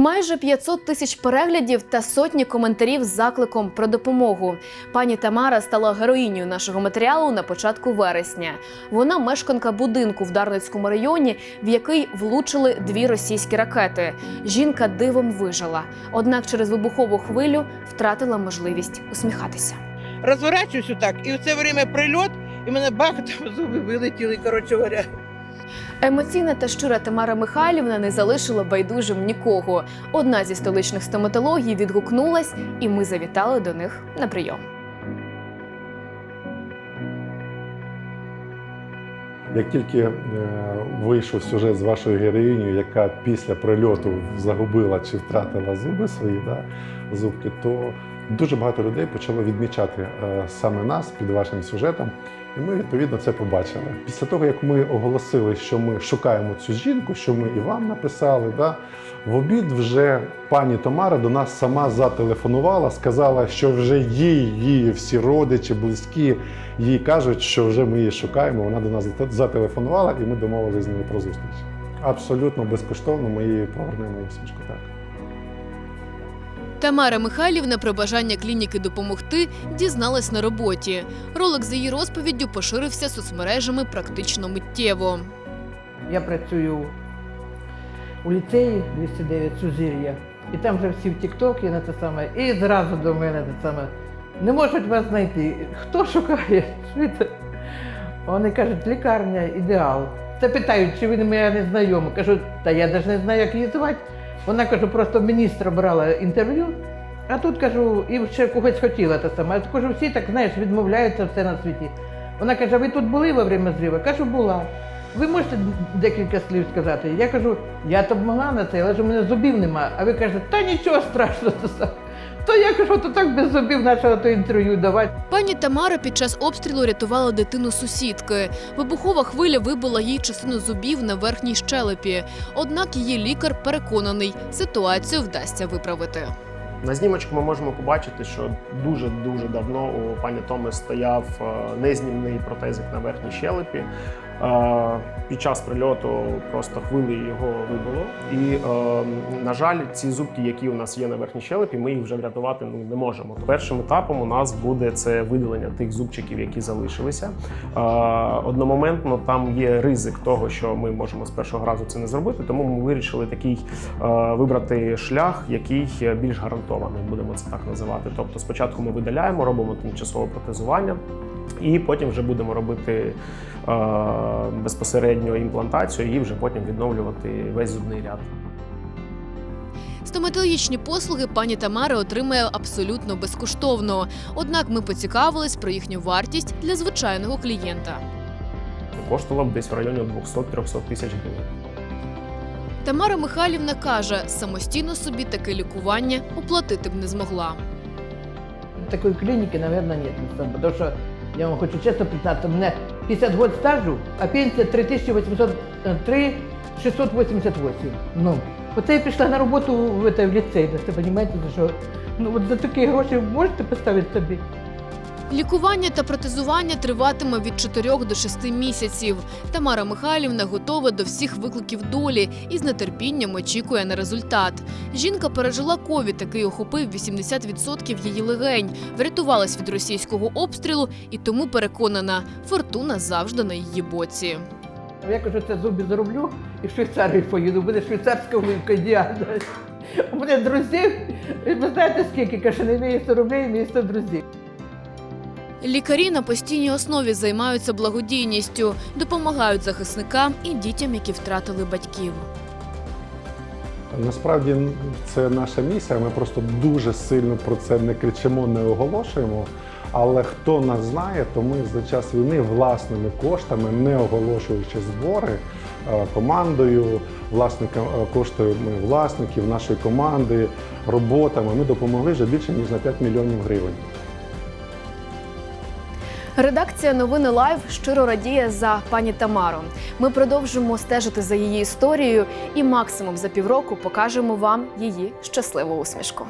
Майже 500 тисяч переглядів та сотні коментарів з закликом про допомогу. Пані Тамара стала героїнею нашого матеріалу на початку вересня. Вона мешканка будинку в Дарницькому районі, в який влучили дві російські ракети. Жінка дивом вижила, однак через вибухову хвилю втратила можливість усміхатися. Розворачуюсь отак, і в це время прильот, і мене бах, зуби вилетіли, коротше говоря. Емоційна та щира Тамара Михайлівна не залишила байдужим нікого. Одна зі столичних стоматологій відгукнулась, і ми завітали до них на прийом. Як тільки е, вийшов сюжет з вашою героїнею, яка після прильоту загубила чи втратила зуби свої, да, зубки, то дуже багато людей почало відмічати е, саме нас під вашим сюжетом. І ми відповідно це побачили. Після того, як ми оголосили, що ми шукаємо цю жінку, що ми і вам написали, да, в обід вже пані Тамара до нас сама зателефонувала, сказала, що вже їй, її всі родичі, близькі їй кажуть, що вже ми її шукаємо. Вона до нас зателефонувала, і ми домовилися з нею про зустріч. Абсолютно безкоштовно ми її повернемо усмішку. Так. Тамара Михайлівна про бажання клініки допомогти дізналась на роботі. Ролик з її розповіддю поширився соцмережами практично миттєво. Я працюю у ліцеї 209 Сузір'я, і там вже всі в Тіктокі на те саме, і зразу до мене те саме. Не можуть вас знайти. Хто шукає? Вони кажуть, лікарня ідеал. Та питають, чи ви не моя незнайома. Кажу, та я навіть не знаю, як її звати. Вона кажу, просто міністра брала інтерв'ю, а тут кажу, і ще когось хотіла те саме. А кажу, всі так знаєш, відмовляються все на світі. Вона каже, а ви тут були во время зрива? Кажу, була. Ви можете декілька слів сказати? Я кажу, я то б могла на це, але ж у мене зубів нема. А ви кажете, та нічого страшного. То саме». То я кажу, то так без зубів почала то інтерв'ю давати. Пані Тамара під час обстрілу рятувала дитину сусідки. Вибухова хвиля вибила їй частину зубів на верхній щелепі. Однак її лікар переконаний, ситуацію вдасться виправити. На знімочку ми можемо побачити, що дуже дуже давно у пані Томи стояв е, незнімний протезик на верхній щелепі. Е, Під час прильоту просто хвилею його вибило. І, е, на жаль, ці зубки, які у нас є на верхній щелепі, ми їх вже врятувати ну, не можемо. Першим етапом у нас буде це видалення тих зубчиків, які залишилися. Е, Одномоментно там є ризик того, що ми можемо з першого разу це не зробити, тому ми вирішили такий е, вибрати шлях, який більш гарантований, будемо це так називати. Тобто, спочатку ми видаляємо, робимо тимчасове протезування, і потім вже будемо робити е, безпосередньо імплантацію і вже потім відновлювати весь зубний ряд. Стоматологічні послуги пані Тамара отримає абсолютно безкоштовно. Однак ми поцікавились про їхню вартість для звичайного клієнта. Коштував десь в районі 200-300 тисяч гривень. Тамара Михайлівна каже, самостійно собі таке лікування оплатити б не змогла. Такої клініки, мабуть, нет. Тому що я вам хочу чесно признатися, мене 50 років стажу, а пенсія 3800, е, 3688. Ну, оце я пішла на роботу в, це, в ліцей, це розумієте, що ну, от за такі гроші можете поставити собі? Лікування та протезування триватиме від 4 до 6 місяців. Тамара Михайлівна готова до всіх викликів долі і з нетерпінням очікує на результат. Жінка пережила ковід, який охопив 80% її легень, врятувалась від російського обстрілу і тому переконана, фортуна завжди на її боці. Я кажу, це зуби зароблю і в Швейцарію поїду, буде швейцарська улыбка ідеальна. У мене друзів, ви знаєте скільки, каже, не має 100 рублей, має 100 друзів. Лікарі на постійній основі займаються благодійністю, допомагають захисникам і дітям, які втратили батьків. Насправді це наша місія. Ми просто дуже сильно про це не кричимо, не оголошуємо. Але хто нас знає, то ми за час війни власними коштами, не оголошуючи збори е, командою, власникам е, коштами власників нашої команди, роботами. Ми допомогли вже більше ніж на 5 мільйонів гривень. Редакція новини Лайв щиро радіє за пані Тамару. Ми продовжимо стежити за її історією і максимум за півроку покажемо вам її щасливу усмішку.